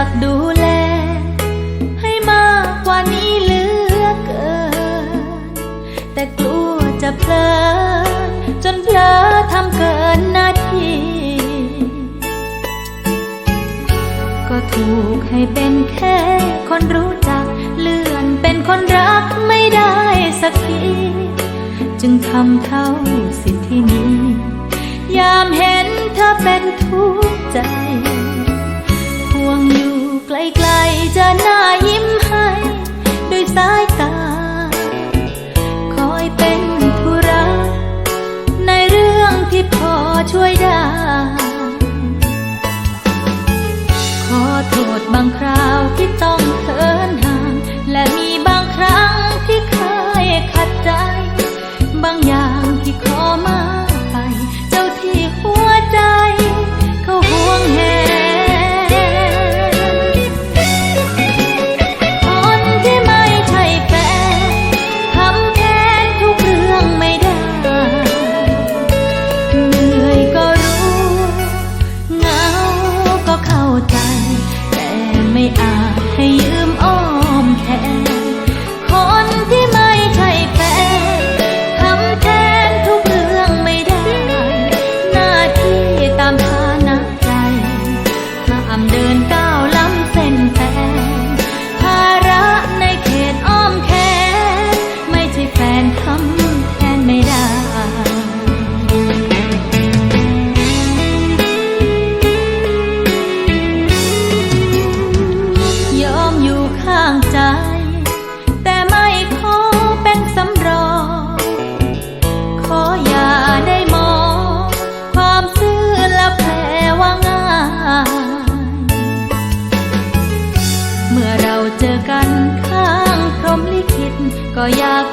ากดูแล ให้มากกว่านี้เหลือเกิน แต่กลัวจะเพลินจนเพลอทำเกินหน้าที่ ก็ถูกให้เป็นแค่คนรู้จักเลื่อนเป็นคนรักไม่ได้สักทีจึงทำเท่าสิทธินี้ ยามเห็นเธอเป็นทุกข์ใจ เ